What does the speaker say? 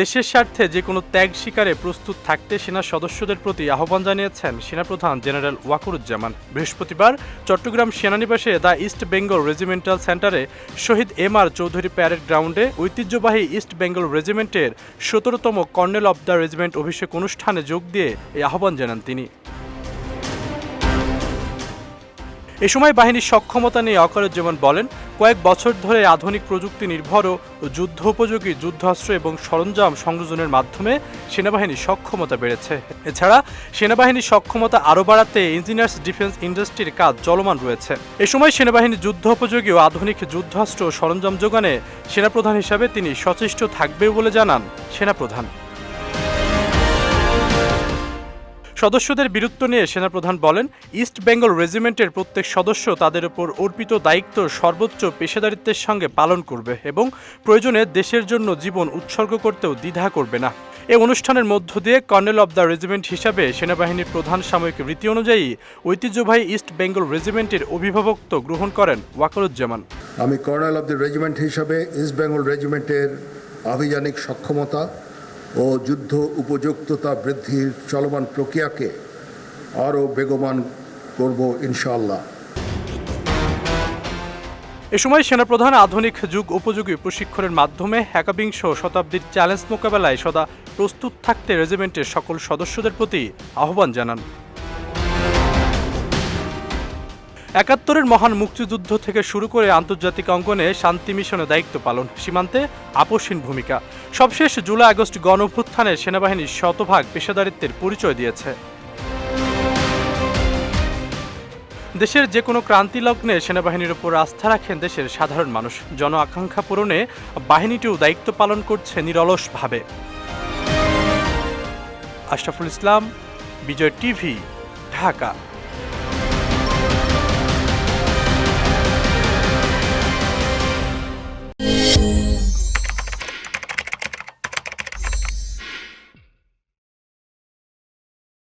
দেশের স্বার্থে যে কোনো ত্যাগ শিকারে প্রস্তুত থাকতে সেনা সদস্যদের প্রতি আহ্বান জানিয়েছেন সেনাপ্রধান জেনারেল ওয়াকুরুজ্জামান। বৃহস্পতিবার চট্টগ্রাম সেনানিবাসে দ্য ইস্ট বেঙ্গল রেজিমেন্টাল সেন্টারে Shaheed M R Chowdhury parade গ্রাউন্ডে ঐতিহ্যবাহী ইস্ট বেঙ্গল রেজিমেন্টের সতেরোতম কর্নেল অব দ্য রেজিমেন্ট অভিষেক অনুষ্ঠানে যোগ দিয়ে এই আহ্বান জানান তিনি। এ সময় বাহিনীর সক্ষমতা নিয়ে অকরুজ্জামান বলেন, কয়েক বছর ধরে আধুনিক প্রযুক্তি নির্ভর ও যুদ্ধ উপযোগী যুদ্ধাস্ত্র এবং সরঞ্জাম সংযোজনের মাধ্যমে সেনাবাহিনীর সক্ষমতা বেড়েছে। এছাড়া, সেনাবাহিনীর সক্ষমতা আরও বাড়াতে ইঞ্জিনিয়ার্স ডিফেন্স ইন্ডাস্ট্রির কাজ চলমান রয়েছে। এ সময় সেনাবাহিনী যুদ্ধ উপযোগী ও আধুনিক যুদ্ধাস্ত্র সরঞ্জাম যোগানে সেনাপ্রধান হিসাবে তিনি সচেষ্ট থাকবে বলে জানান সেনাপ্রধান। সদস্যদের বীরত্ব নিয়ে সেনাপ্রধান বলেন, ইস্ট বেঙ্গল রেজিমেন্টের প্রত্যেক সদস্য তাদের উপর অর্পিত দায়িত্ব সর্বোচ্চ পেশাদারিত্বের সঙ্গে পালন করবে এবং প্রয়োজনে দেশের জন্য জীবন উৎসর্গ করতেও দ্বিধা করবে না। এই অনুষ্ঠানের মধ্য দিয়ে কর্নেল অব দ্য রেজিমেন্ট হিসাবে সেনাবাহিনীর প্রধান সাময়িক রীতি অনুযায়ী ঐতিহ্যবাহী ইস্ট বেঙ্গল রেজিমেন্টের অভিভাবকত্ব গ্রহণ করেন ওয়াকরুজ্জামান। আমি কর্নেল অব দ্য রেজিমেন্ট হিসাবে ইস্ট বেঙ্গল রেজিমেন্টের আভিযানিক সক্ষমতা ও যুদ্ধ উপযুক্ততা বৃদ্ধির চলমান প্রক্রিয়াকে আরও বেগবান করব ইনশাআল্লাহ। এ সময় সেনাপ্রধান আধুনিক যুগ উপযোগী প্রশিক্ষণের মাধ্যমে একাবিংশ শতাব্দীর চ্যালেঞ্জ মোকাবেলায় সদা প্রস্তুত থাকতে রেজিমেন্টের সকল সদস্যদের প্রতি আহ্বান জানান। একাত্তরের মহান মুক্তিযুদ্ধ থেকে শুরু করে আন্তর্জাতিক অঙ্গনে শান্তি মিশনে দায়িত্ব পালন সীমান্তে আপসহীন ভূমিকা। সবশেষ জুলাই আগস্ট গণ অভ্যুত্থানে সেনাবাহিনীর শতভাগ পেশাদারিত্বের পরিচয় দিয়েছে। দেশের যে কোনো ক্রান্তি লগ্নে সেনাবাহিনীর উপর আস্থা রাখেন দেশের সাধারণ মানুষ। জন আকাঙ্ক্ষা পূরণে বাহিনীটিও দায়িত্ব পালন করছে নিরলসভাবে। আশরাফুল ইসলাম, বিজয় টিভি, ঢাকা।